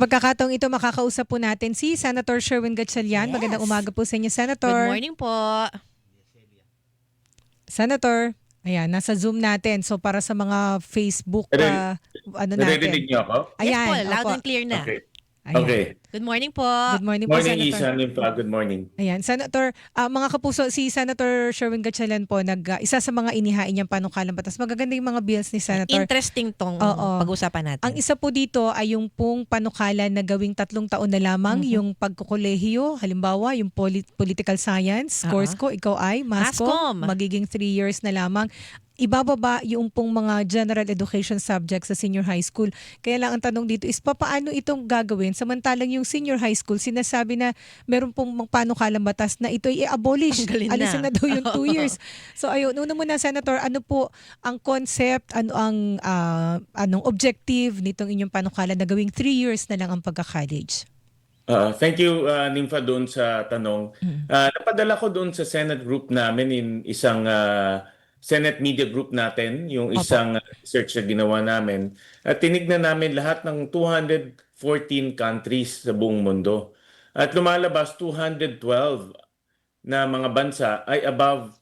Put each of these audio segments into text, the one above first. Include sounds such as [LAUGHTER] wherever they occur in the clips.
Pagkakataong ito, makakausap po natin si Senator Sherwin Gatchalian. Yes. Magandang umaga po sa inyo, Senator. Good morning po. Senator, ayan, nasa Zoom natin. So para sa mga Facebook, ah, ano Naririnig natin. niyo ako? yes po, Ayan, loud opo. and clear na. Okay. Ayan. Okay. Good morning po. Good morning, po, Morning, Senator. Isa. Nympha. Good morning. Ayan, Senator, ah, mga kapuso, si Senator Sherwin Gatchalian po, nag, ah, isa sa mga inihain niyang panukalang batas. Magaganda yung mga bills ni Senator. Interesting tong Oo. pag-usapan natin. Ang isa po dito ay yung pong panukala na gawing tatlong taon na lamang, Mhm. yung pagkukolehiyo, halimbawa yung polit- political science, Oo. course ko, ikaw ay, Masco, Mascom. magiging three years na lamang. Ibababa yung pong mga general education subjects sa senior high school. Kaya lang ang tanong dito is, paano itong gagawin? Samantalang yung senior high school, sinasabi na meron pong mga panukalang batas na ito ay i-abolish. Galing na. Alisin na daw yung [LAUGHS] two years. So ayun, una muna Senator, ano po ang concept, ano ang ah, anong objective nitong inyong panukala na gawing three years na lang ang pagka-college? Uh, thank you, uh, Nympha, doon sa tanong. Uh, napadala ko doon sa Senate group namin in isang uh, Senate media group natin, yung Opo. isang uh, research na ginawa namin. At tinignan namin lahat ng 214 countries sa buong mundo. At lumalabas 212 na mga bansa ay above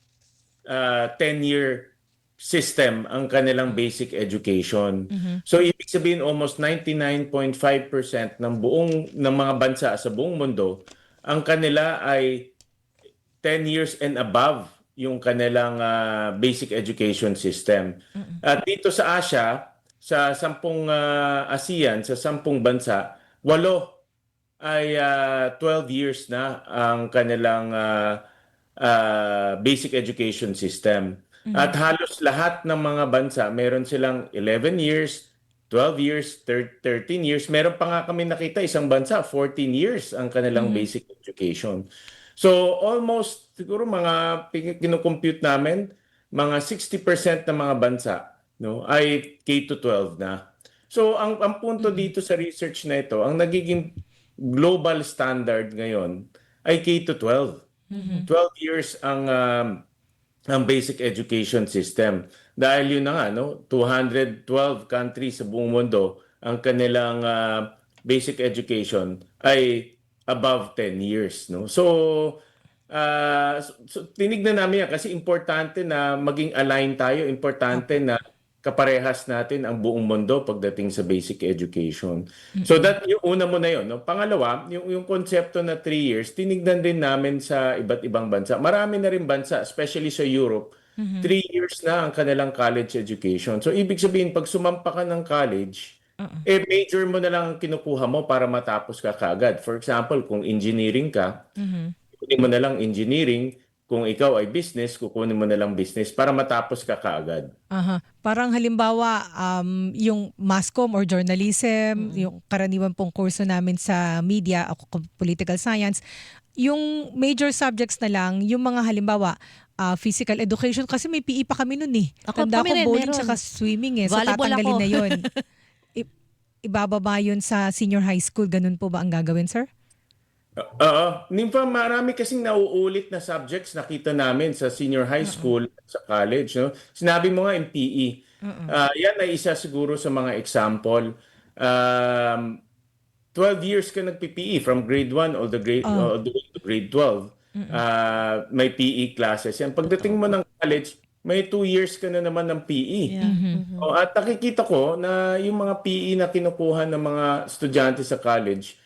uh, 10-year system ang kanilang basic education. So ibig sabihin almost 99.5% ng buong ng mga bansa sa buong mundo ang kanila ay 10 years and above yung kanilang ah, basic education system. At dito sa Asia, sa sampung ah, ASEAN, sa sampung bansa, walo ay ah, 12 years na ang kanilang ah, ah, basic education system. At halos lahat ng mga bansa, meron silang 11 years, 12 years, thir- 13 years. Meron pa nga kami nakita isang bansa, 14 years ang kanilang basic education. So almost siguro mga kinocompute namin, mga 60% ng mga bansa no ay K to 12 na. So ang ang punto dito sa research na ito, ang nagiging global standard ngayon ay K to 12. 12 years ang um, ang basic education system. Dahil yun na nga, no? 212 countries sa buong mundo, ang kanilang ah, basic education ay above 10 years. No? So, ah, so, so tinignan namin yan kasi importante na maging align tayo, importante na kaparehas natin ang buong mundo pagdating sa basic education. So that yung una mo na yun. No? Pangalawa, yung, yung konsepto na 3 years, tinignan din namin sa iba't ibang bansa. Marami na rin bansa, especially sa Europe, 3 years na ang kanilang college education. So ibig sabihin, pag sumampa ka ng college, eh major mo na lang ang kinukuha mo para matapos ka kaagad. For example, kung engineering ka, kukunin mo na lang engineering. Kung ikaw ay business, kukunin mo na lang business para matapos ka kaagad. Aha. Parang halimbawa, um, yung mascom or journalism, yung karaniwan pong kurso namin sa media, ako political science, yung major subjects na lang, yung mga halimbawa, ah, physical education, kasi may PE pa kami nun eh. Ako, Tanda kami ko bowling meron. tsaka swimming eh. So Volleyball tatanggalin ako. na yun. [LAUGHS] I- ibababa yun sa senior high school. Ganun po ba ang gagawin, sir? Oo. Nympha, marami kasing nauulit na subjects nakita namin sa senior high school, sa college. No? Sinabi mo nga yung PE. Ah, yan ay isa siguro sa mga example. Um, 12 years ka nag-PE from grade 1 all the grade all the way to grade 12. Ah, may PE classes. Yan pagdating mo ng college, may 2 years ka na naman ng PE. Oh, at nakikita ko na yung mga PE na kinukuha ng mga estudyante sa college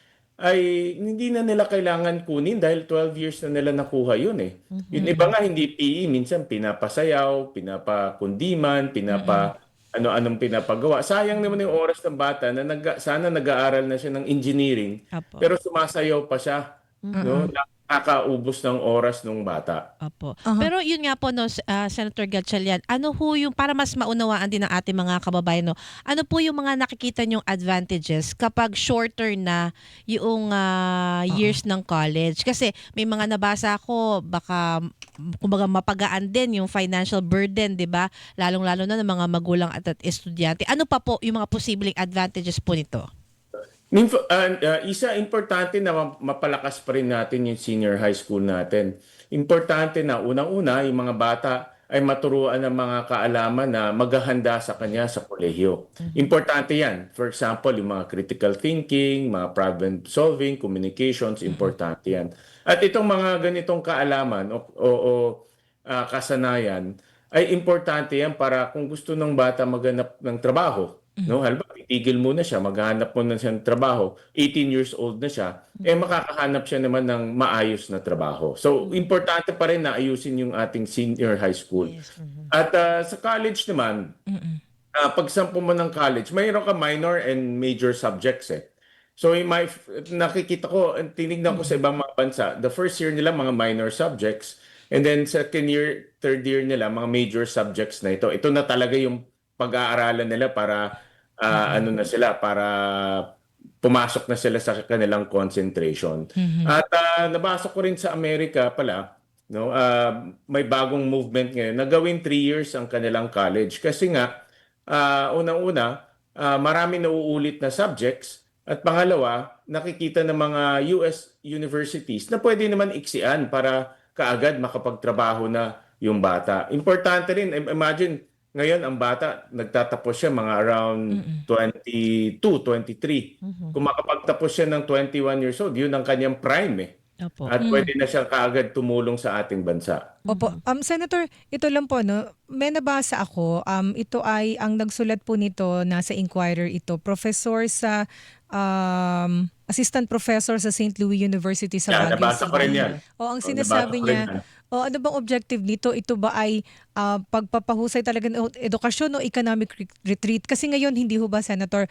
ay hindi na nila kailangan kunin dahil 12 years na nila nakuha yun eh. Yung iba nga hindi PE, minsan pinapasayaw, pinapakundiman, pinapa ano-anong pinapagawa. Sayang naman yung oras ng bata na nag, sana nag-aaral na siya ng engineering Apo. pero sumasayaw pa siya. No? Nakakaubos ng oras ng bata. Opo. Aha. Pero yun nga po no ah, Senator Gatchalian, ano ho yung para mas maunawaan din ng ating mga kababayan no. Ano po yung mga nakikita nyong advantages kapag shorter na yung ah, years ng college? Kasi may mga nabasa ako baka kumbaga mapagaan din yung financial burden, 'di ba? Lalong-lalo na ng mga magulang at, at estudyante. Ano pa po yung mga posibleng advantages po nito? Nympho- ah, ah, isa importante na ma- mapalakas pa rin natin yung senior high school natin. Importante na unang-una yung mga bata ay maturuan ng mga kaalaman na maghahanda sa kanya sa kolehiyo. Importante yan. For example, yung mga critical thinking, mga problem solving, communications, importante yan. At itong mga ganitong kaalaman o, o, o, ah, kasanayan ay importante yan para kung gusto ng bata maghanap ng trabaho. No, halimbawa, titigil muna siya, maghahanap muna siya ng trabaho, 18 years old na siya, eh makakahanap siya naman ng maayos na trabaho. So, importante pa rin na ayusin yung ating senior high school. At ah, sa college naman, ah, pagsampo mo ng college, mayroon ka minor and major subjects eh. So, yung my, nakikita ko, tinignan ko sa ibang mga bansa, the first year nila mga minor subjects, and then second year, third year nila mga major subjects na ito. Ito na talaga yung pag-aaralan nila para ah, ano na sila, para pumasok na sila sa kanilang concentration. At ah, nabasa ko rin sa Amerika pala, no, ah, may bagong movement ngayon na gawin 3 years ang kanilang college. Kasi nga ah, unang-una, ah, marami nauulit na subjects. At pangalawa, nakikita ng mga US universities na pwede naman iksian para kaagad makapagtrabaho na yung bata. Importante rin, im- imagine ngayon ang bata nagtatapos siya mga around 22, 23. Kung makapagtapos siya ng 21 years old, yun ang kanyang prime eh. Opo. At pwede na siyang kaagad tumulong sa ating bansa. Opo. Um, Senator, ito lang po, no? may nabasa ako. Um, ito ay, ang nagsulat po nito, nasa Inquirer ito, professor sa, um, assistant professor sa St. Louis University sa Yeah, Baguio nabasa ko rin yan. O, ang Oh, sinasabi rin niya, yan. O ano bang objective nito? Ito ba ay ah, pagpapahusay talaga ng edukasyon o economic re- retreat? Kasi ngayon, hindi ho ba, Senator,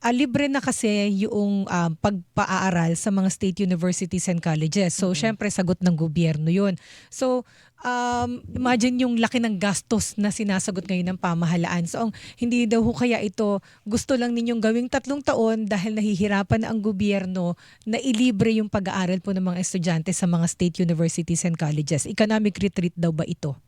ah, libre na kasi yung ah, pagpaaral sa mga state universities and colleges. So, syempre, sagot ng gobyerno yun. So, um, imagine yung laki ng gastos na sinasagot ngayon ng pamahalaan. So, ang hindi daw ho kaya ito, gusto lang ninyong gawing tatlong taon dahil nahihirapan na ang gobyerno na ilibre yung pag-aaral po ng mga estudyante sa mga state universities and colleges. Economic retreat daw ba ito?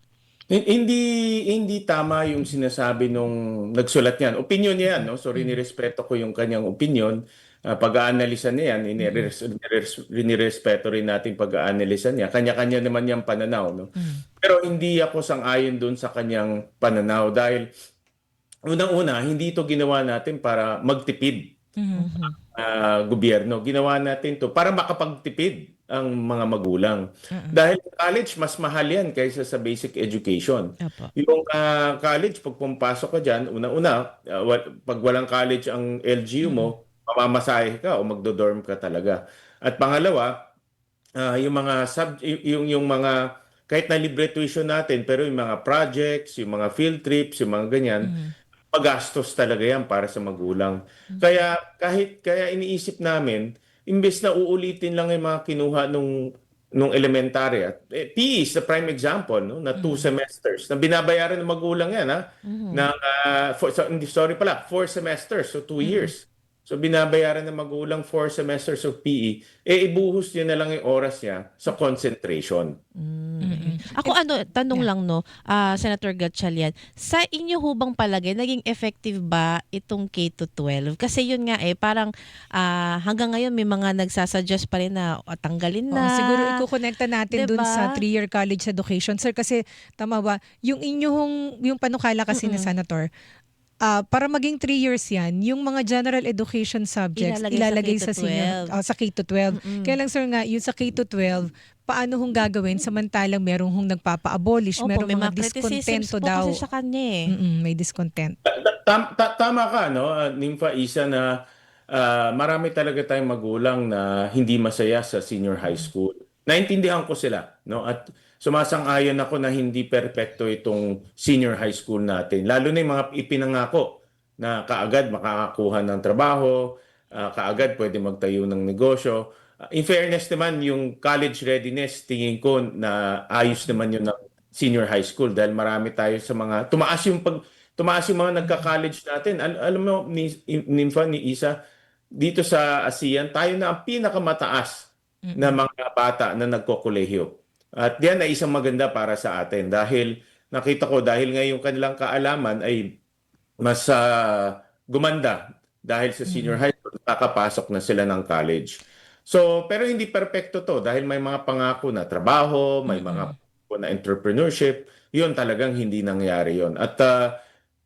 Hin- Hindi hindi tama yung sinasabi nung nagsulat niyan. Opinion niya yan, no? So rinirespeto ko yung kanyang opinion. Uh, pag-aanalisa niya yan, inires- inires- rinirespeto rin natin pag-aanalisa niya. Kanya-kanya naman yung pananaw, no? Pero hindi ako sang-ayon doon sa kanyang pananaw dahil unang-una, hindi ito ginawa natin para magtipid ah, gobyerno. Ginawa natin to para makapagtipid ang mga magulang. Dahil college, mas mahal yan kaysa sa basic education. Opo. Yung ah, college, pag pumpasok ka dyan, una-una, wa- pag walang college ang LGU mo, mamamasahe ka o magdo-dorm ka talaga. At pangalawa, ah, yung mga sub, yung yung mga kahit na libre tuition natin, pero yung mga projects, yung mga field trips, yung mga ganyan, pagastos talaga yan para sa magulang. Kaya kahit kaya iniisip namin, imbes na uulitin lang yung mga kinuha nung nung elementary at eh, PE is the prime example no na two semesters na binabayaran ng magulang yan ha na for, so, hindi sorry pala four semesters so two years so binabayaran ng magulang four semesters of PE eh ibuhos niya na lang yung oras niya sa concentration Ako ano, tanong lang no, ah, Senator Gatchalian, sa inyo hubang palagay, naging effective ba itong K-12? Kasi yun nga eh, parang ah, hanggang ngayon may mga nagsasuggest pa rin na "O, tanggalin na. siguro ikukonekta natin dun Diba? sa three-year college education. Sir, kasi tama ba, yung inyong, yung panukala kasi na senator, ah, para maging three years yan, yung mga general education subjects Ilalagay sa ilalagay sa, K-12. senior, ah, sa K-12. Kaya lang sir nga, yung sa K-12, paano hong gagawin samantalang merong hong nagpapa-abolish, Opo, merong may mga mga po daw. kasi sa kanya eh. Mm-mm, may discontent. Tam- ta- tama ka, no? Uh, Nympha Isa na ah, marami talaga tayong magulang na hindi masaya sa senior high school. Naintindihan ko sila, no? At sumasang-ayon ako na hindi perpekto itong senior high school natin. Lalo na yung mga ipinangako na kaagad makakakuha ng trabaho, ah, kaagad pwede magtayo ng negosyo. Ah, in fairness naman, yung college readiness, tingin ko na ayos naman yun ng senior high school dahil marami tayo sa mga tumaas yung pag tumaas yung mga nagka-college natin. Al- alam mo ni Nympha ni Isa dito sa ASEAN tayo na ang pinakamataas na mga bata na nagkokolehiyo. At yan ay isang maganda para sa atin dahil nakita ko dahil ngayong kanilang kaalaman ay mas ah, gumanda dahil sa senior high school nakakapasok na sila ng college. So, pero hindi perpekto to dahil may mga pangako na trabaho, may mga pangako na entrepreneurship. yun talagang hindi nangyari yon At ah,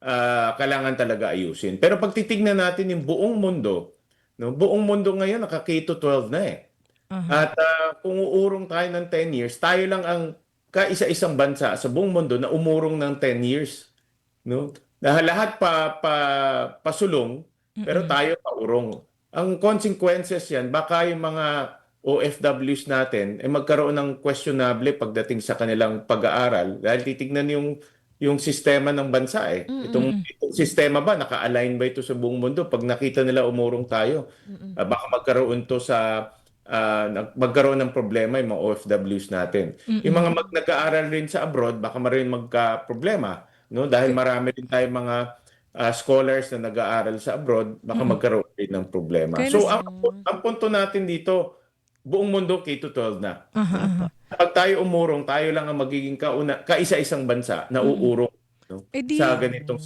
ah, kailangan talaga ayusin. Pero pag titignan natin yung buong mundo, no, buong mundo ngayon naka K-12 na eh. At ah, kung uurong tayo ng 10 years, tayo lang ang kaisa-isang bansa sa buong mundo na umurong ng 10 years. No? Dahil lahat pa, pa pasulong, pero tayo paurong. Ang consequences yan, baka yung mga OFWs natin ay magkaroon ng questionable pagdating sa kanilang pag-aaral dahil titignan yung yung sistema ng bansa eh. Itong, itong sistema ba naka-align ba ito sa buong mundo? Pag nakita nila umurong tayo, ah, baka magkaroon to sa nag- magkaroon ng problema yung mga OFWs natin. Yung mga mag nag-aaral rin sa abroad, baka marin magka-problema, no? Dahil marami rin tayong mga ah, scholars na nag-aaral sa abroad, baka magkaroon rin ng problema. Kaya So ang, ang punto natin dito, buong mundo K-12 na. Aha. Pag tayo umurong, tayo lang ang magiging kauna, kaisa-isang bansa na uurong no? Eh di- sa ganitong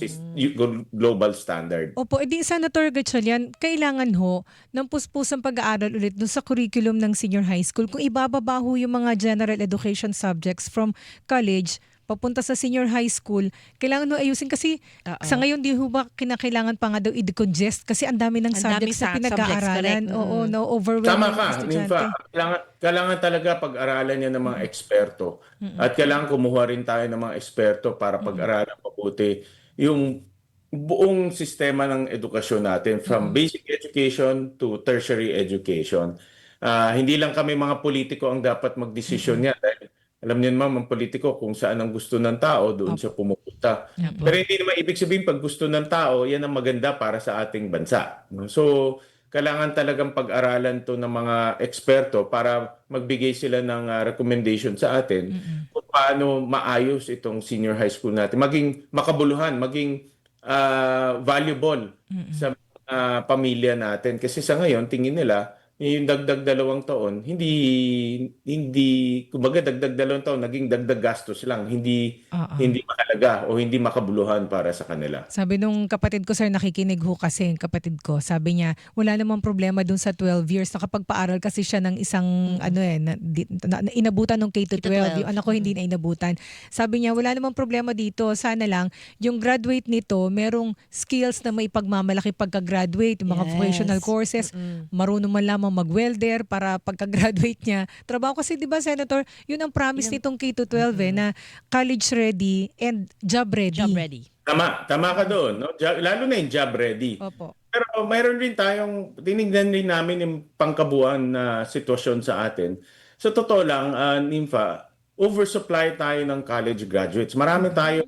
global standard. Opo, edi Senator Gatchalian, kailangan ho ng puspusang pag-aaral ulit dun sa curriculum ng senior high school. Kung ibababa ho yung mga general education subjects from college papunta sa senior high school, kailangan ho ayusin kasi Oo. sa ngayon di ho ba kinakailangan pa nga daw i-decongest kasi ang dami ng subjects sa- na pinag-aaralan. correct. Oo, Mm. no, overwhelming Tama ka. Ninfa. Kailangan, kailangan talaga pag-aralan niya ng mga eksperto. At kailangan kumuha rin tayo ng mga eksperto para pag-aralan mabuti yung buong sistema ng edukasyon natin from basic education to tertiary education. Ah, hindi lang kami mga politiko ang dapat magdesisyon niya dahil alam niyo naman mga politiko kung saan ang gusto ng tao doon siya pumupunta. Pero hindi naman ibig sabihin pag gusto ng tao, yan ang maganda para sa ating bansa. no? So, kailangan talagang pag-aralan to ng mga eksperto para magbigay sila ng ah, recommendation sa atin kung paano maayos itong senior high school natin. Maging makabuluhan, maging ah, valuable sa ah, pamilya natin. Kasi sa ngayon, tingin nila, yung dagdag dalawang taon, hindi, hindi, kumbaga dagdag dalawang taon, naging dagdag gastos lang, hindi, Oo. hindi mahalaga o hindi makabuluhan para sa kanila. Sabi nung kapatid ko, sir, nakikinig ho kasi yung kapatid ko. Sabi niya, wala namang problema dun sa 12 years. Nakapagpaaral kasi siya ng isang, ano eh, na, di- na- na- inabutan ng K-12. K-12. Yung anak ko hindi na inabutan. Sabi niya, wala namang problema dito. Sana lang, yung graduate nito, merong skills na may pagmamalaki pagka-graduate. Yung mga Yes. vocational courses, marunong man lamang mag-welder para pagka-graduate niya. Trabaho kasi, di ba, Senator, yun ang promise nitong K-12 eh, na college ready and job ready. Job ready. Tama, tama ka doon. No? Lalo na yung job ready. Opo. Pero mayroon rin tayong, tinignan rin namin yung pangkabuuan na sitwasyon sa atin. Sa totoo lang, ah, Nympha, oversupply tayo ng college graduates. Marami tayo,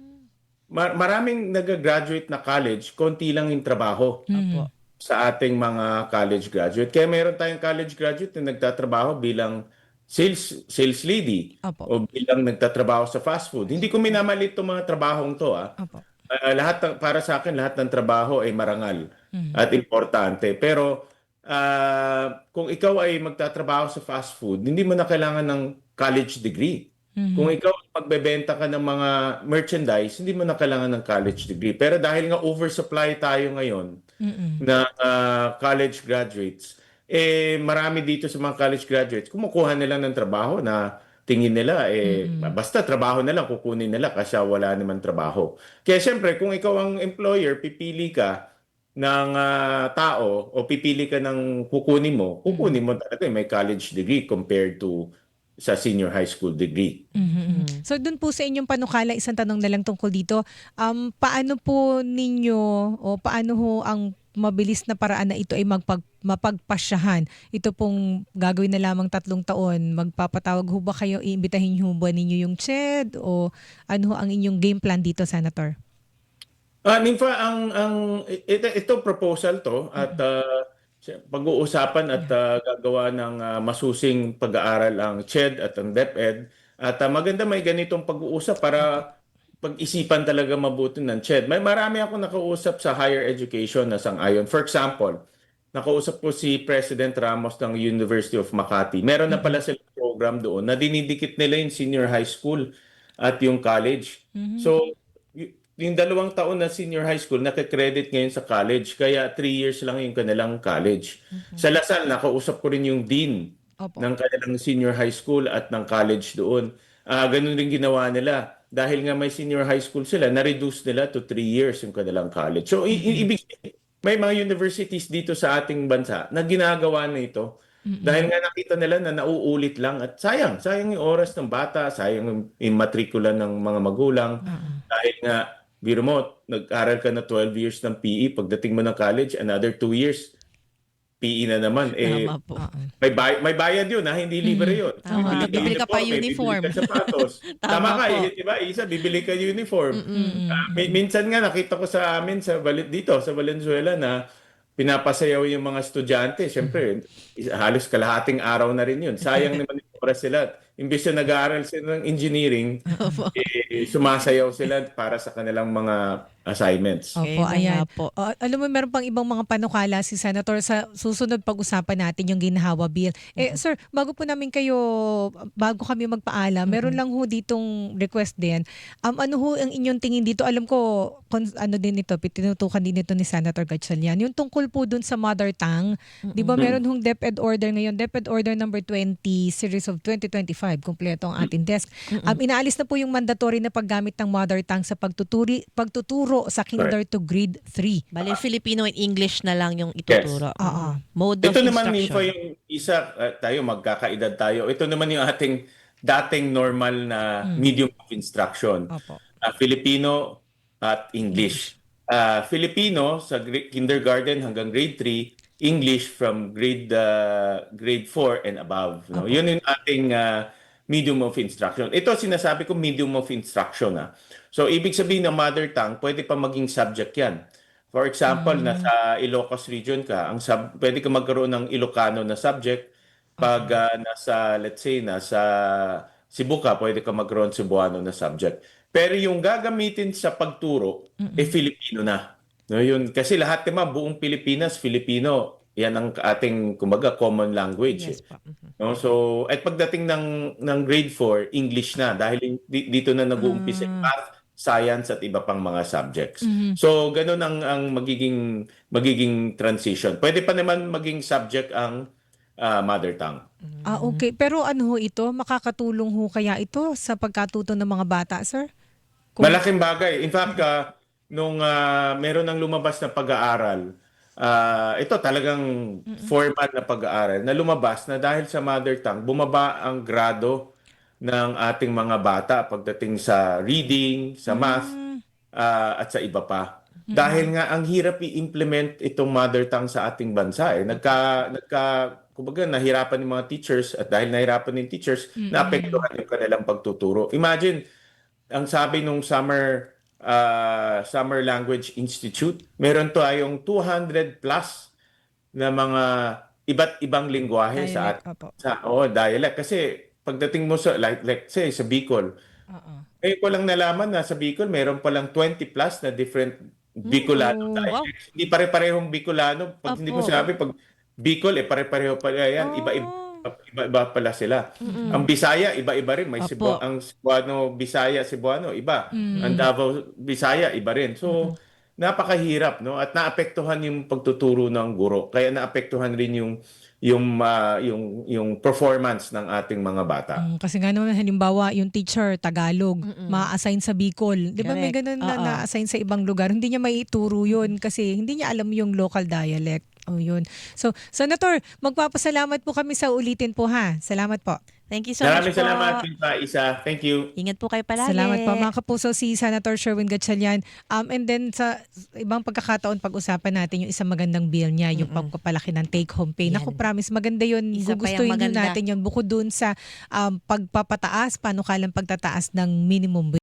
mar- maraming nag-graduate na college, konti lang yung trabaho Opo. Sa ating mga college graduate. Kaya meron tayong college graduate na nagtatrabaho bilang sales sales lady Opo. o bilang nagtatrabaho sa fast food. Hindi ko minamalit itong mga trabahong to ah. Opo. Ah, lahat para sa akin lahat ng trabaho ay marangal at importante. Pero ah, kung ikaw ay magtatrabaho sa fast food, hindi mo na kailangan ng college degree. Kung ikaw magbebenta ka ng mga merchandise, hindi mo na kailangan ng college degree. Pero dahil nga oversupply tayo ngayon na ah, college graduates, eh marami dito sa mga college graduates, kumukuha nila ng trabaho na tingin nila eh basta trabaho na lang kukunin nila kasi wala naman trabaho. Kaya siyempre kung ikaw ang employer, pipili ka ng ah, tao o pipili ka ng kukunin mo, kukunin mo talaga yung may college degree compared to sa senior high school degree. Mhm. So dun po sa inyong panukala, isang tanong na lang tungkol dito. Um, paano po ninyo o paano ho ang mabilis na paraan na ito ay magpag, mapagpasyahan? Ito pong gagawin na lamang tatlong taon. Magpapatawag ho ba kayo, iimbitahin ho ba ninyo yung CHED o ano ho ang inyong game plan dito, Senator? Ah, Ninfa, ang ang ito, ito proposal to at ah, siya- pag-uusapan at ah, gagawa ng ah, masusing pag-aaral ang CHED at ang DepEd at ah, maganda may ganitong pag-uusap para pag-isipan talaga mabuti ng CHED. May marami ako nakausap sa higher education na sang-ayon. For example, nakausap ko si President Ramos ng University of Makati. Meron na pala silang program doon na dinidikit nila yung senior high school at yung college. So, y- yung dalawang taon na senior high school, nakakredit ngayon sa college. Kaya three years lang yung kanilang college. Sa Lasal, nakausap ko rin yung dean Opo. ng kanilang senior high school at ng college doon. Ah, ganun rin ginawa nila. dahil nga may senior high school sila, na-reduce nila to three years yung kanilang college. So, i- ibig may mga universities dito sa ating bansa na ginagawa na ito dahil nga nakita nila na nauulit lang at sayang, sayang yung oras ng bata, sayang yung immatrikula ng mga magulang. Dahil nga, biro mo, nag-aral ka na 12 years ng PE, pagdating mo ng college, another 2 years, PE na naman. Eh, Tama po. may, bay- may bayad yun, ha? hindi libre yun. Tama. Bibili Bibili ka pa uniform. Bibili ka sapatos. [LAUGHS] Tama Tama ka, po. eh, di ba? Isa, bibili ka uniform. Ah, min- minsan nga, nakita ko sa amin sa Val- dito, sa Valenzuela na pinapasayaw yung mga estudyante. Siyempre, halos kalahating araw na rin yun. Sayang [LAUGHS] naman yung oras sila. Imbis na nag-aaral sila ng engineering, eh, sumasayaw sila para sa kanilang mga assignments. Opo, Okay, ayan. po. O, alam mo, meron pang ibang mga panukala si Senator sa susunod pag-usapan natin yung ginhawa bill. Eh, sir, bago po namin kayo, bago kami magpaalam, meron lang ho ditong request din. Um, ano ho ang inyong tingin dito? Alam ko, kon- ano din ito, tinutukan din ito ni Senator Gatchalian. Yung tungkol po dun sa mother tongue, di ba meron hong DepEd order ngayon, DepEd order number 20, series of 2025, kumpleto ang ating desk. Um, inaalis na po yung mandatory na paggamit ng mother tongue sa pagtuturi, pagtuturo sa kinder to grade 3. Bali, Filipino and English na lang yung ituturo. Oo. Mode of Ito naman, instruction. Info, yung isa, uh, tayo, magkakaedad tayo. Ito naman yung ating dating normal na medium of instruction. Opo. Uh, Filipino at English. Uh, Filipino sa kindergarten hanggang grade 3, English from grade uh, grade 4 and above. No? Yun yung ating uh, medium of instruction. Ito sinasabi ko medium of instruction. Ah. So ibig sabihin ng mother tongue, pwede pa maging subject yan. For example, nasa Ilocos region ka, ang sub, pwede ka magkaroon ng Ilocano na subject. Pag ah, nasa, let's say, nasa Cebu ka, pwede ka magkaroon Cebuano na subject. Pero yung gagamitin sa pagturo, eh Filipino na. No, yun. Kasi lahat naman, buong Pilipinas, Filipino, yan ang ating, kumbaga, common language. Yes eh. Mhm. No? So, at pagdating ng, ng grade 4, English na. Dahil di- dito na nag-uumpisa yung math, science, at iba pang mga subjects. So, ganun ang, ang magiging, magiging transition. Pwede pa naman maging subject ang ah, mother tongue. Ah, okay. Pero ano ho ito? Makakatulong ho kaya ito sa pagkatuto ng mga bata, sir? Kung- Malaking bagay. In fact, ah, nung ah, meron ng lumabas na pag-aaral, ah, ito talagang formal na pag-aaral na lumabas na dahil sa mother tongue, bumaba ang grado ng ating mga bata pagdating sa reading, sa math, ah, at sa iba pa. Dahil nga ang hirap i-implement itong mother tongue sa ating bansa eh. Nagka nagka kumbaga nahirapan yung mga teachers at dahil nahirapan yung teachers, naapektuhan yung kanilang pagtuturo. Imagine, ang sabi nung Summer ah, Summer Language Institute, meron tayong 200 plus na mga iba't ibang lingwahe sa opo. sa oh, dialect kasi pagdating mo sa like like say sa Bicol, Oo. eh ko lang nalaman na sa Bicol meron palang 20 plus na different Bicolano Mm, wow. dialects. Hindi pare-parehong Bicolano. Pag hindi mo Opo. sinabi pag Bicol eh pare-pareho pala yan. Iba-iba. Iba-iba pala sila. Ang Bisaya iba-iba rin. May Opo. Cebu ang Cebuano, Bisaya, Cebuano iba. Ang Davao Bisaya iba rin. So napakahirap no at naapektuhan yung pagtuturo ng guro. Kaya naapektuhan rin yung yung ah, yung yung performance ng ating mga bata. Mm, kasi nga naman, halimbawa, yung teacher, Tagalog, ma-assign sa Bicol. Di ba may Correct. ganun na Oo. na-assign sa ibang lugar? Hindi niya maituro yun kasi hindi niya alam yung local dialect. Oh, yun. So, Senator, magpapasalamat po kami sa ulitin po ha. Salamat po. Thank you so Maraming much po. salamat, Pinpa Isa. Thank you. Ingat po kayo palagi. Salamat po mga kapuso si Senator Sherwin Gatchalian. Um, and then sa ibang pagkakataon pag-usapan natin yung isang magandang bill niya, yung pagpapalaki ng take-home pay. Yan. Naku, promise, maganda yun. Isa pa Gugustuhin maganda. natin yun. Bukod dun sa um, pagpapataas, panukalang pagtataas ng minimum